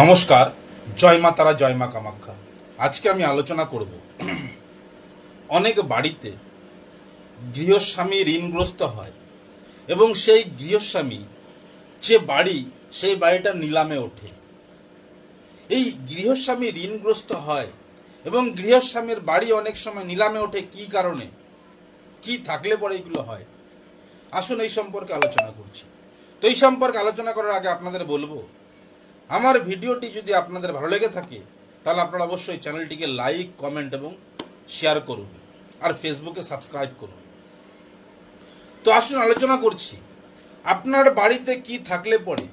নমস্কার, জয় মা তারা, জয় মা কামাখ্যা আজকে আমি আলোচনা করব, অনেক বাড়িতে গৃহস্বামী ঋণগ্রস্ত হয় এবং সেই গৃহস্বামী যে বাড়ি, সেই বাড়িটা নিলামে ওঠে। এই গৃহস্বামী ঋণগ্রস্ত হয় এবং গৃহস্বামীর বাড়ি অনেক সময় নিলামে ওঠে, কি কারণে? কি থাকলে পরে এগুলো হয়? আসুন এই সম্পর্কে আলোচনা করছি। তো এই সম্পর্কে আলোচনা করার আগে আপনাদের বলব আমার ভিডিওটি যদি আপনাদের ভালো লেগে থাকে, তাহলে আপনারা অবশ্যই চ্যানেলটিকে লাইক, কমেন্ট এবং শেয়ার করুন আর ফেসবুকে সাবস্ক্রাইব করুন। তো আসুন আলোচনা করছি, আপনার বাড়িতে কি থাকলে পরে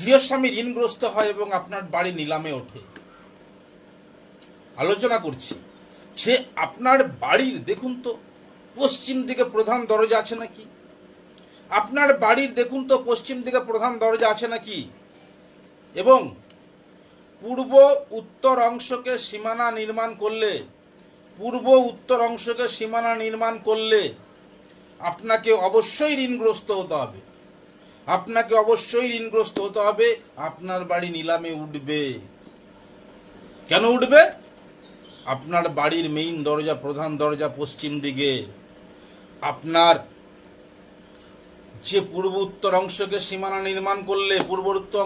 গৃহস্বামী ঋণগ্রস্ত হয় এবং আপনার বাড়ি নিলামে ওঠে? আলোচনা করছি, যে আপনার বাড়ির, দেখুন তো, পশ্চিম দিকে প্রধান দরজা আছে নাকি? আপনার বাড়ির, দেখুন তো, পশ্চিম দিকে প্রধান দরজা আছে নাকি? এবং পূর্ব উত্তর অংশকে সীমানা নির্মাণ করলে, পূর্ব উত্তর অংশকে সীমানা নির্মাণ করলে আপনাকে অবশ্যই ঋণগ্রস্ত হতে হবে। আপনাকে অবশ্যই ঋণগ্রস্ত হতে হবে, আপনার বাড়ি নিলামে উঠবে। কেন উঠবে? আপনার বাড়ির মেইন দরজা, প্রধান দরজা পশ্চিম দিকে। আপনার যে পূর্ব উত্তর অংশকে সীমানা নির্মাণ করলে, পূর্ব উত্তর